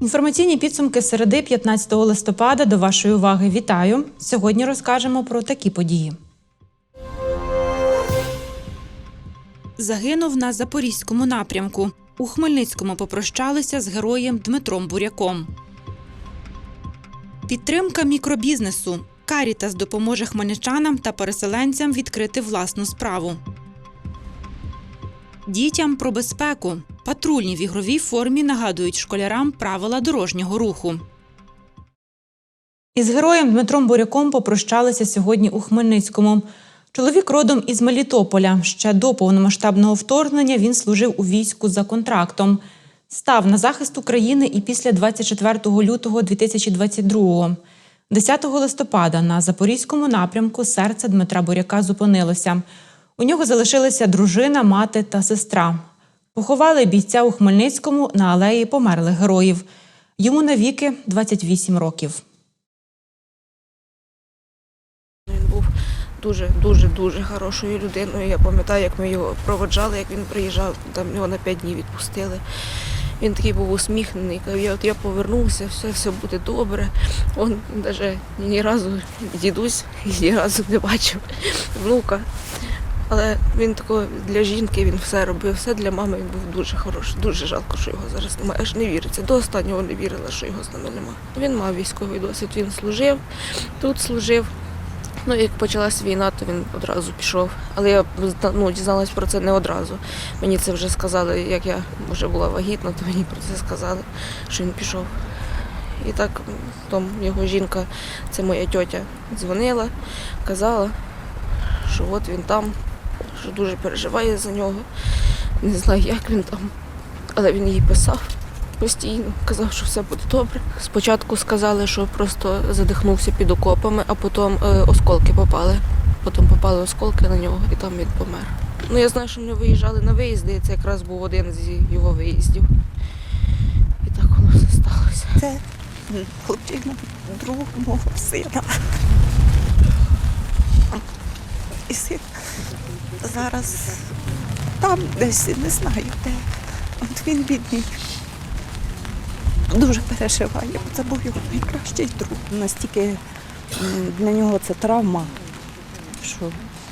Інформаційні підсумки середи 15 листопада до вашої уваги вітаю. Сьогодні розкажемо про такі події. Загинув на запорізькому напрямку. У Хмельницькому попрощалися з героєм Дмитром Буряком. Підтримка мікробізнесу. Карітас допоможе хмельничанам та переселенцям відкрити власну справу. Дітям про безпеку. Патрульні в ігровій формі нагадують школярам правила дорожнього руху. Із героєм Дмитром Буряком попрощалися сьогодні у Хмельницькому. Чоловік родом із Мелітополя. Ще до повномасштабного вторгнення він служив у війську за контрактом. Став на захист України і після 24 лютого 2022-го. 10 листопада на запорізькому напрямку серце Дмитра Буряка зупинилося. У нього залишилися дружина, мати та сестра. Поховали бійця у Хмельницькому на алеї померлих героїв. Йому навіки 28 років. Дуже, дуже, дуже хорошою людиною. Я пам'ятаю, як ми його проводжали, як він приїжджав, там його на п'ять днів відпустили. Він такий був усміхнений. Каже, я, от я повернувся, все, все буде добре. Он навіть ні разу дідусь ні разу не бачив внука. Але він тако для жінки він все робив, все для мами він був дуже хороший. Дуже жалко, що його зараз немає. Аж не віриться. До останнього не вірила, що його з нами немає. Він мав військовий досвід, він служив, тут служив. Ну, як почалась війна, то він одразу пішов. Але я ну, дізналась про це не одразу. Мені це вже сказали, як я вже була вагітна, то мені про це сказали, що він пішов. І так там його жінка, це моя тьотя, дзвонила, казала, що от він там, що дуже переживає за нього. Не знаю, як він там, але він їй писав постійно, казав, що все буде добре. Спочатку сказали, що просто задихнувся під окопами, а потім е, осколки попали. Потім попали осколки на нього і там він помер. Ну я знаю, що ми виїжджали на виїзди, і це якраз був один з його виїздів. І так воно все сталося. Це хлопчик друг мого сина. І син зараз там десь не знаю де. От він бідний. Дуже переживає, це був його найкращий друг. Настільки для нього це травма, що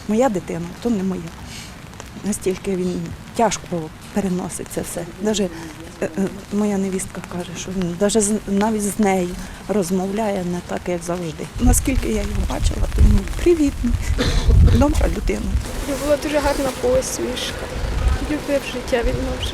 моя дитина, то не моя. Настільки він тяжко переносить це все. Навіть е, е, моя невістка каже, що він навіть з- нею розмовляє не так, як завжди. Наскільки я його бачила, то він привітний, добра людина. Була дуже гарна посмішка. Любив життя, він мав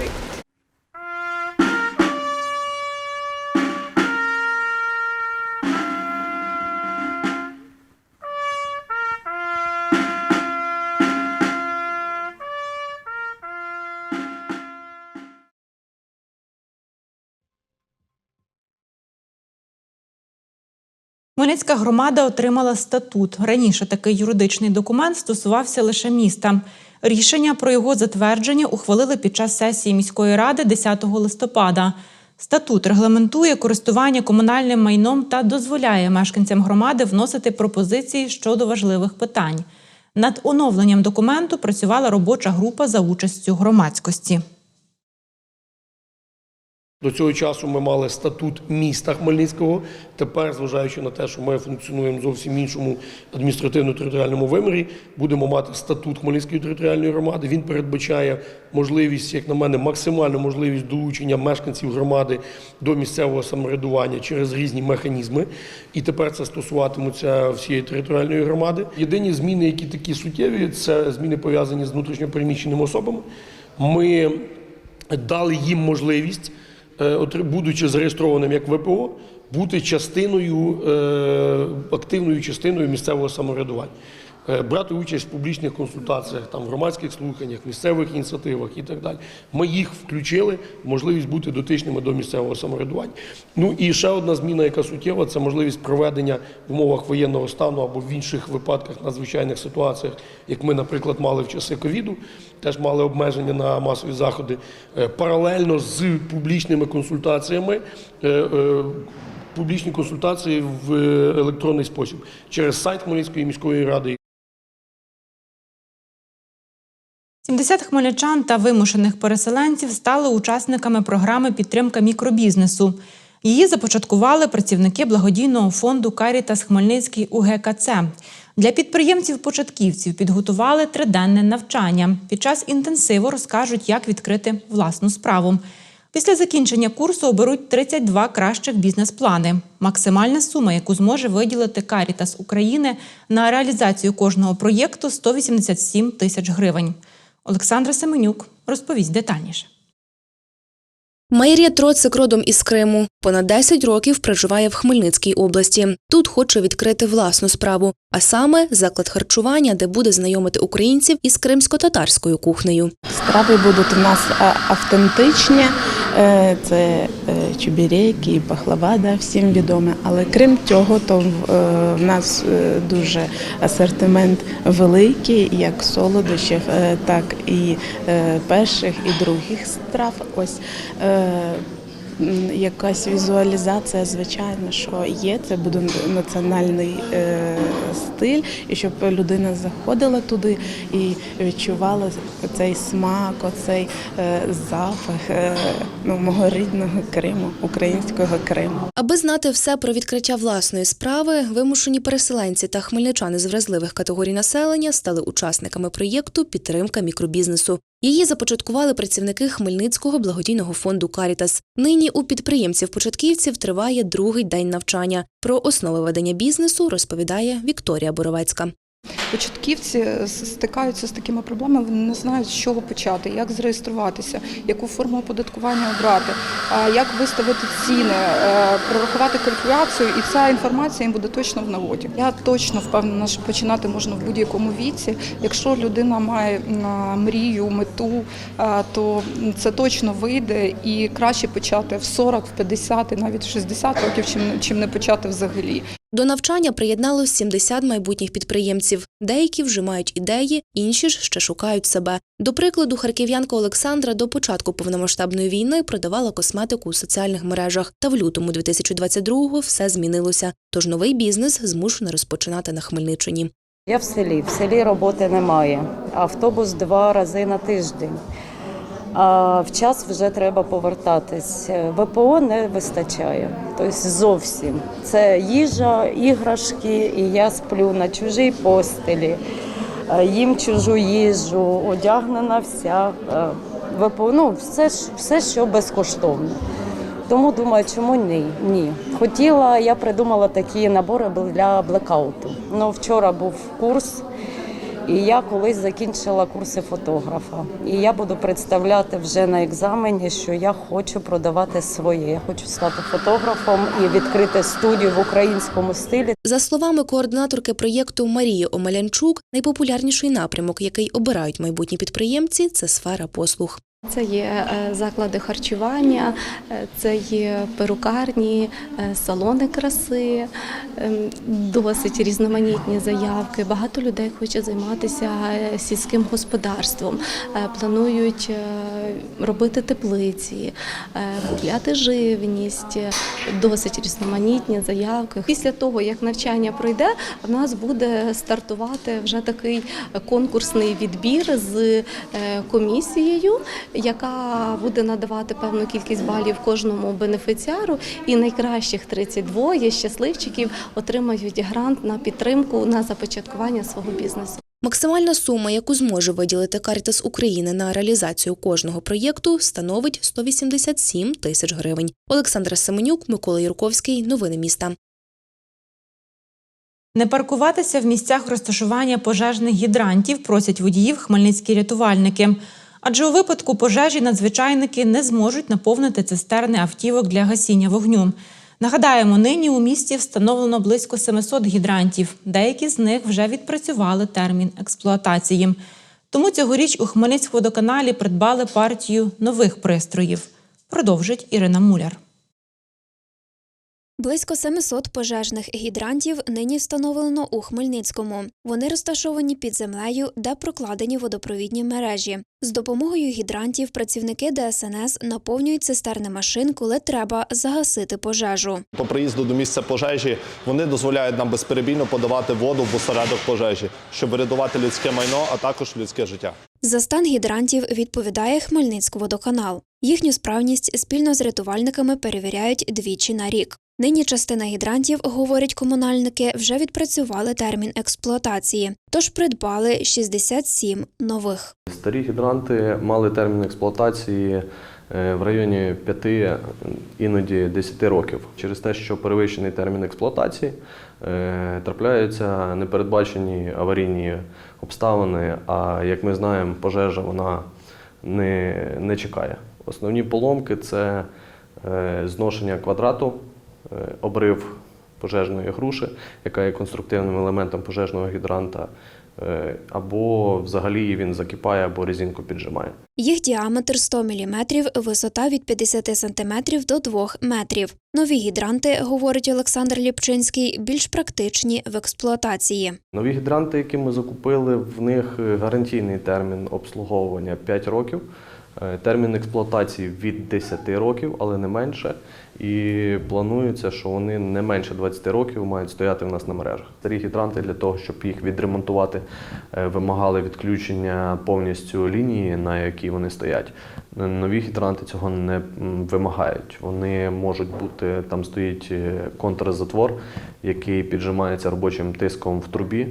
Хмельницька громада отримала статут. Раніше такий юридичний документ стосувався лише міста. Рішення про його затвердження ухвалили під час сесії міської ради 10 листопада. Статут регламентує користування комунальним майном та дозволяє мешканцям громади вносити пропозиції щодо важливих питань. Над оновленням документу працювала робоча група за участю громадськості. До цього часу ми мали статут міста Хмельницького. Тепер, зважаючи на те, що ми функціонуємо в зовсім іншому адміністративно-територіальному вимірі, будемо мати статут Хмельницької територіальної громади. Він передбачає можливість, як на мене, максимальну можливість долучення мешканців громади до місцевого самоврядування через різні механізми. І тепер це стосуватимуться всієї територіальної громади. Єдині зміни, які такі суттєві, це зміни пов'язані з внутрішньопереміщеними особами. Ми дали їм можливість, будучи зареєстрованим як ВПО, бути частиною, е, активною частиною місцевого самоврядування. Е, брати участь в публічних консультаціях, там, громадських слуханнях, місцевих ініціативах і так далі. Ми їх включили можливість бути дотичними до місцевого самоврядування. Ну і ще одна зміна, яка суттєва, це можливість проведення в умовах воєнного стану або в інших випадках надзвичайних ситуаціях, як ми, наприклад, мали в часи ковіду, теж мали обмеження на масові заходи, е, паралельно з публічними консультаціями. е, Публічні консультації в електронний спосіб через сайт Хмельницької міської ради 70 хмельничан та вимушених переселенців стали учасниками програми підтримка мікробізнесу. Її започаткували працівники благодійного фонду Карітас Хмельницький УГКЦ. Для підприємців-початківців підготували триденне навчання. Під час інтенсиву розкажуть, як відкрити власну справу. Після закінчення курсу оберуть 32 кращих бізнес-плани. Максимальна сума, яку зможе виділити Карітас України на реалізацію кожного проєкту 187 тисяч гривень. Олександра Семенюк розповість детальніше. Майрія Троцик родом із Криму. Понад 10 років проживає в Хмельницькій області. Тут хоче відкрити власну справу, а саме заклад харчування, де буде знайомити українців із кримсько-татарською кухнею. Страви будуть у нас автентичні, е, це е, чебіреки і пахлава, да, всім відоме. Але крім цього, то в е, нас е, дуже асортимент великий, як солодощів, е, так і е, перших і других страв. Ось е, якась візуалізація, звичайно, що є. Це буде національний е, стиль, і щоб людина заходила туди і відчувала цей смак, оцей е, запах е, ну, мого рідного Криму, українського Криму. Аби знати все про відкриття власної справи, вимушені переселенці та хмельничани з вразливих категорій населення стали учасниками проєкту Підтримка мікробізнесу. Її започаткували працівники Хмельницького благодійного фонду Карітас. Нині у підприємців-початківців триває другий день навчання. Про основи ведення бізнесу розповідає Вікторія Боровецька. Початківці стикаються з такими проблемами, вони не знають, з чого почати, як зареєструватися, яку форму оподаткування обрати, як виставити ціни, е, прорахувати калькуляцію, і ця інформація їм буде точно в нагоді. Я точно впевнена, що починати можна в будь-якому віці. Якщо людина має мрію, мету, то це точно вийде і краще почати в 40, в 50 і навіть в 60 років, чим не почати взагалі. До навчання приєдналось 70 майбутніх підприємців. Деякі вже мають ідеї, інші ж ще шукають себе. До прикладу, харків'янка Олександра до початку повномасштабної війни продавала косметику у соціальних мережах. Та в лютому 2022-го все змінилося. Тож новий бізнес змушена розпочинати на Хмельниччині. Я в селі. В селі роботи немає. Автобус два рази на тиждень. А в час вже треба повертатись. ВПО не вистачає. Тобто зовсім. Це їжа, іграшки, і я сплю на чужій постелі, е, їм чужу їжу, одягнена вся. е, ВПО, ну, все, все, що безкоштовно. Тому думаю, чому ні? Ні. Хотіла, я придумала такі набори для блекауту. Ну, вчора був курс, і я колись закінчила курси фотографа. І я буду представляти вже на екзамені, що я хочу продавати своє. Я хочу стати фотографом і відкрити студію в українському стилі. За словами координаторки проєкту Марії Омелянчук, найпопулярніший напрямок, який обирають майбутні підприємці, це сфера послуг. Це є е, заклади харчування, е, це є перукарні, е, салони краси, ем, досить різноманітні заявки. Багато людей хоче займатися сільським господарством, планують робити теплиці, купляти живність, досить різноманітні заявки. Після того, як навчання пройде, в нас буде стартувати вже такий конкурсний відбір з комісією, яка буде надавати певну кількість балів кожному бенефіціару, і найкращих 32 щасливчиків отримають грант на підтримку на започаткування свого бізнесу. Максимальна сума, яку зможе виділити Карітас України на реалізацію кожного проєкту, становить 187 тисяч гривень. Олександра Семенюк, Микола Юрковський. Новини міста. Не паркуватися в місцях розташування пожежних гідрантів просять водіїв хмельницькі рятувальники. Адже у випадку пожежі надзвичайники не зможуть наповнити цистерни автівок для гасіння вогню. Нагадаємо, нині у місті встановлено близько 700 гідрантів. Деякі з них вже відпрацювали термін експлуатації. Тому цьогоріч у Хмельницькводоканалі придбали партію нових пристроїв. Продовжить Ірина Муляр. Близько 700 пожежних гідрантів нині встановлено у Хмельницькому. Вони розташовані під землею, де прокладені водопровідні мережі. З допомогою гідрантів працівники ДСНС наповнюють цистерни машин, коли треба загасити пожежу. По приїзду до місця пожежі вони дозволяють нам безперебійно подавати воду в осередок пожежі, щоб врятувати людське майно, а також людське життя. За стан гідрантів відповідає Хмельницькводоканал. Їхню справність спільно з рятувальниками перевіряють двічі на рік. Нині частина гідрантів, говорять комунальники, вже відпрацювали термін експлуатації, тож придбали 67 нових. Старі гідранти мали термін експлуатації е, в районі 5, іноді 10 років. Через те, що перевищений термін експлуатації, е, трапляються непередбачені аварійні обставини, а як ми знаємо, пожежа вона не, не чекає. Основні поломки це е, зношення квадрату, обрив пожежної груші, яка є конструктивним елементом пожежного гідранта, е, або взагалі він закипає або резинку піджимає. Їх діаметр 100 мм, висота від 50 см до 2 метрів. Нові гідранти, говорить Олександр Ліпчинський, більш практичні в експлуатації. Нові гідранти, які ми закупили, в них гарантійний термін обслуговування 5 років, е, термін експлуатації від 10 років, але не менше. І планується, що вони не менше 20 років мають стояти в нас на мережах. Старі гідранти для того, щоб їх відремонтувати, е, вимагали відключення повністю лінії, на якій вони стоять. Нові гідранти цього не вимагають. Вони можуть бути, там стоїть е, контрзатвор, який піджимається робочим тиском в трубі.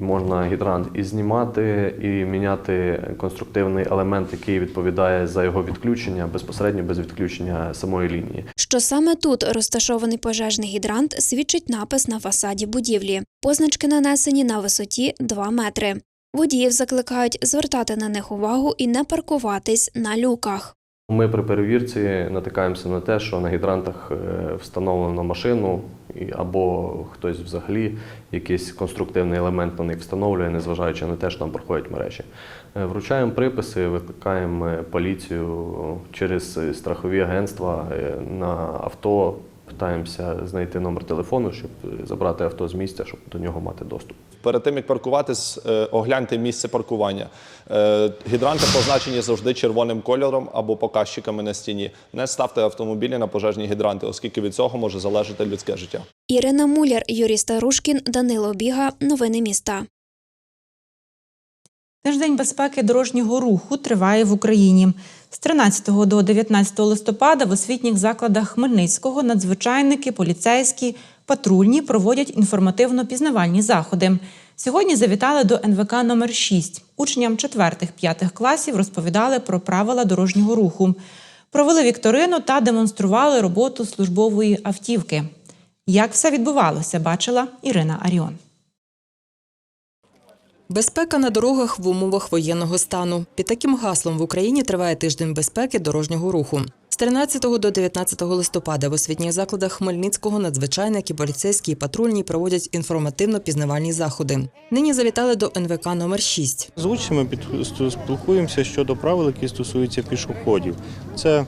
І можна гідрант і знімати, і міняти конструктивний елемент, який відповідає за його відключення безпосередньо без відключення самої лінії. Що саме тут розташований пожежний гідрант, свідчить напис на фасаді будівлі. Позначки нанесені на висоті 2 метри. Водіїв закликають звертати на них увагу і не паркуватись на люках. Ми при перевірці натикаємося на те, що на гідрантах е, встановлено машину або хтось взагалі якийсь конструктивний елемент на них встановлює, незважаючи на те, що там проходять мережі. Е, Вручаємо приписи, викликаємо поліцію через е, страхові агентства е, на авто. Питаємося знайти номер телефону, щоб забрати авто з місця, щоб до нього мати доступ. Перед тим як паркуватись, е, огляньте місце паркування. Е, Гідранти позначені завжди червоним кольором або показчиками на стіні. Не ставте автомобілі на пожежні гідранти, оскільки від цього може залежати людське життя. Ірина Муляр, Юрій Старушкін, Данило Біга. Новини міста. Тиждень безпеки дорожнього руху триває в Україні. З 13 до 19 листопада в освітніх закладах Хмельницького надзвичайники, поліцейські, патрульні проводять інформативно-пізнавальні заходи. Сьогодні завітали до НВК номер 6 Учням 4-5 класів розповідали про правила дорожнього руху. Провели вікторину та демонстрували роботу службової автівки. Як все відбувалося, бачила Ірина Аріон. Безпека на дорогах в умовах воєнного стану. Під таким гаслом в Україні триває тиждень безпеки дорожнього руху. З 13 до 19 листопада в освітніх закладах Хмельницького надзвичайники, поліцейські і патрульні проводять інформативно-пізнавальні заходи. Нині завітали до НВК номер 6 З учнями спілкуємося щодо правил, які стосуються пішоходів. Це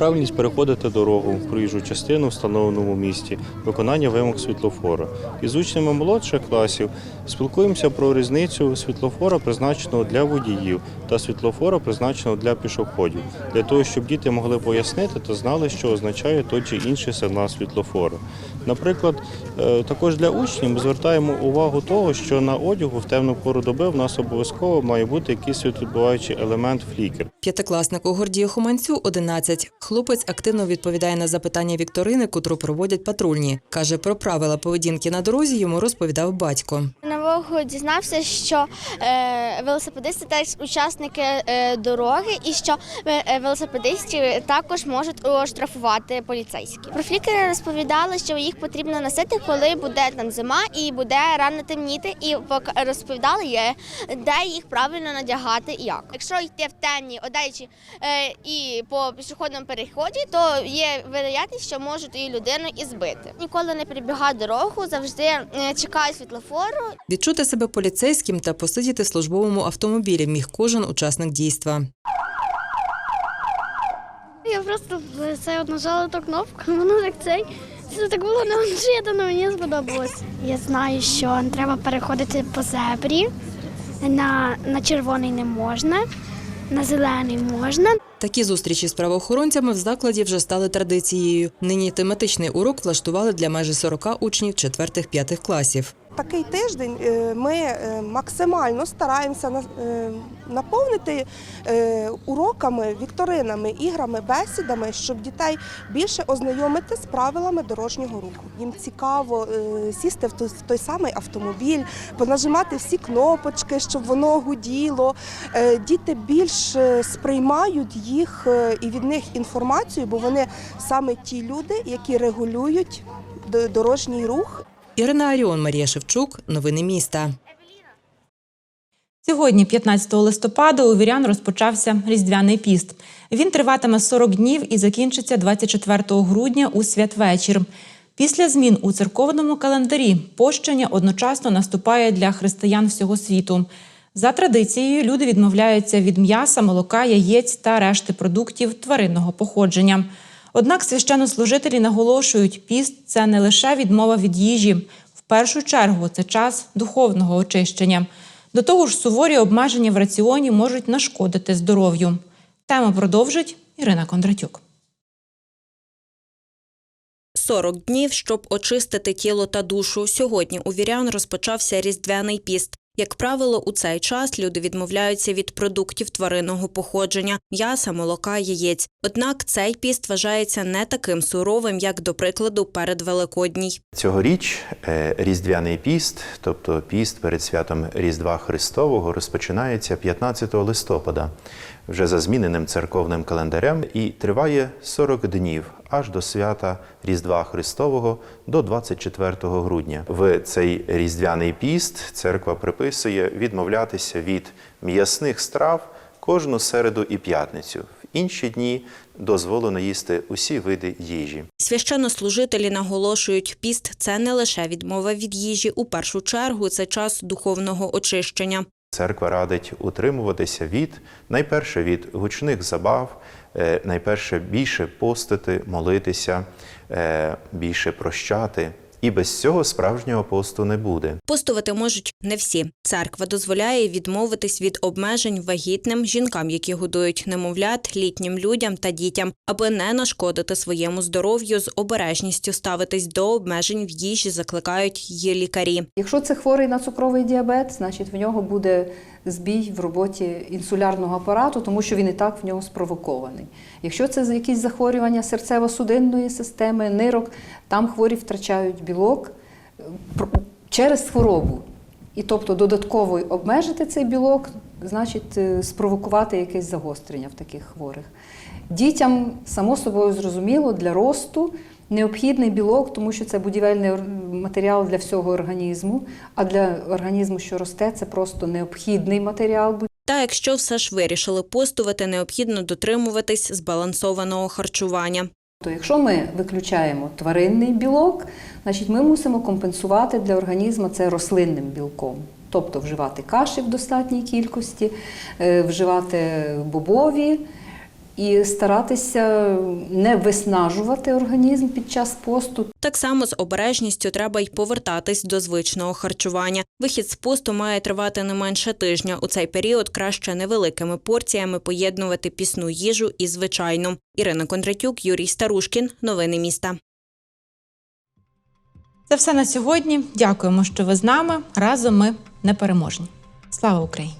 правильність переходити дорогу в проїжджу частину в встановленому місті, виконання вимог світлофора. З учнями молодших класів спілкуємося про різницю світлофора, призначеного для водіїв, та світлофора, призначеного для пішоходів, для того, щоб діти могли пояснити та знали, що означає той чи інший сигнал світлофора. Наприклад, е, також для учнів ми звертаємо увагу того, що на одягу в темну пору доби в нас обов'язково має бути якийсь світловідбиваючий елемент флікер. П'ятикласнику Гордію Хуманцю 11. Хлопець активно відповідає на запитання вікторини, котру проводять патрульні. Каже, про правила поведінки на дорозі йому розповідав батько. На нового дізнався, що е, велосипедисти теж учасники е, дороги, і що е, е, велосипедистів також можуть оштрафувати поліцейські. Профлікери розповідали, що їх потрібно носити, коли буде там зима і буде рано темніти, і розповідали, де їх правильно надягати і як. Якщо йти в темній одежі і по пішохідному переході, то є вероятність, що можуть і людину і збити. Ніколи не перебігають дорогу, завжди чекають світлофору. Відчути себе поліцейським та посидіти в службовому автомобілі міг кожен учасник дійства. Я просто це нажала ту кнопку, воно так цей. Це так було неожиданно, мені сподобалось. Я знаю, що треба переходити по зебрі. На, на червоний не можна, на зелений можна. Такі зустрічі з правоохоронцями в закладі вже стали традицією. Нині тематичний урок влаштували для майже 40 учнів 4-5 класів. Такий тиждень е, ми е, максимально стараємося е, наповнити уроками, вікторинами, іграми, бесідами, щоб дітей більше ознайомити з правилами дорожнього руху. Їм цікаво сісти в той, самий автомобіль, понажимати всі кнопочки, щоб воно гуділо. Діти більш сприймають їх і від них інформацію, бо вони саме ті люди, які регулюють дорожній рух Ірина Аріон, Марія Шевчук. Новини міста. Сьогодні, 15 листопада, у вірян розпочався Різдвяний піст. Він триватиме 40 днів і закінчиться 24 грудня у святвечір. Після змін у церковному календарі пощення одночасно наступає для християн всього світу. За традицією, люди відмовляються від м'яса, молока, яєць та решти продуктів тваринного походження. Однак священнослужителі наголошують, піст це не лише відмова від їжі. В першу чергу це час духовного очищення. До того ж, суворі обмеження в раціоні можуть нашкодити здоров'ю. Тему продовжить Ірина Кондратюк. 40 днів, щоб очистити тіло та душу. Сьогодні у вірян розпочався різдвяний піст. Як правило, у цей час люди відмовляються від продуктів тваринного походження, м'яса, молока, яєць. Однак цей піст вважається не таким суровим, як, до прикладу, перед Великодній. Цьогоріч е, Різдвяний піст, тобто піст перед святом Різдва Христового, розпочинається 15 листопада, вже за зміненим церковним календарем, і триває 40 днів аж до свята Різдва Христового до 24 грудня. В цей різдвяний піст церква приписує відмовлятися від м'ясних страв кожну середу і п'ятницю. В інші дні дозволено їсти усі види їжі. Священнослужителі наголошують, піст це не лише відмова від їжі. У першу чергу це час духовного очищення. Церква радить утримуватися від найперше від гучних забав, е, найперше більше постити, молитися, е, більше прощати. І без цього справжнього посту не буде. Постувати можуть не всі. Церква дозволяє відмовитись від обмежень вагітним жінкам, які годують немовлят, літнім людям та дітям, аби не нашкодити своєму здоров'ю з обережністю ставитись до обмежень в їжі, закликають її лікарі. Якщо це хворий на цукровий діабет, значить в нього буде збій в роботі інсулярного апарату, тому що він і так в нього спровокований. Якщо це якісь захворювання серцево-судинної системи, нирок, там хворі втрачають білок через хворобу. І тобто додатково обмежити цей білок, значить е, спровокувати якесь загострення в таких хворих. Дітям, само собою зрозуміло, для росту необхідний білок, тому що це будівельний матеріал для всього організму, а для організму, що росте, це просто необхідний матеріал. Та якщо все ж вирішили постувати, необхідно дотримуватись збалансованого харчування. То якщо ми виключаємо тваринний білок, значить ми мусимо компенсувати для організму це рослинним білком. Тобто вживати каші в достатній кількості, е, вживати бобові і старатися не виснажувати організм під час посту. Так само з обережністю треба й повертатись до звичного харчування. Вихід з посту має тривати не менше тижня. У цей період краще невеликими порціями поєднувати пісну їжу і звичайну. Ірина Кондратюк, Юрій Старушкін. Новини міста. Це все на сьогодні. Дякуємо, що ви з нами. Разом ми непереможні. Слава Україні!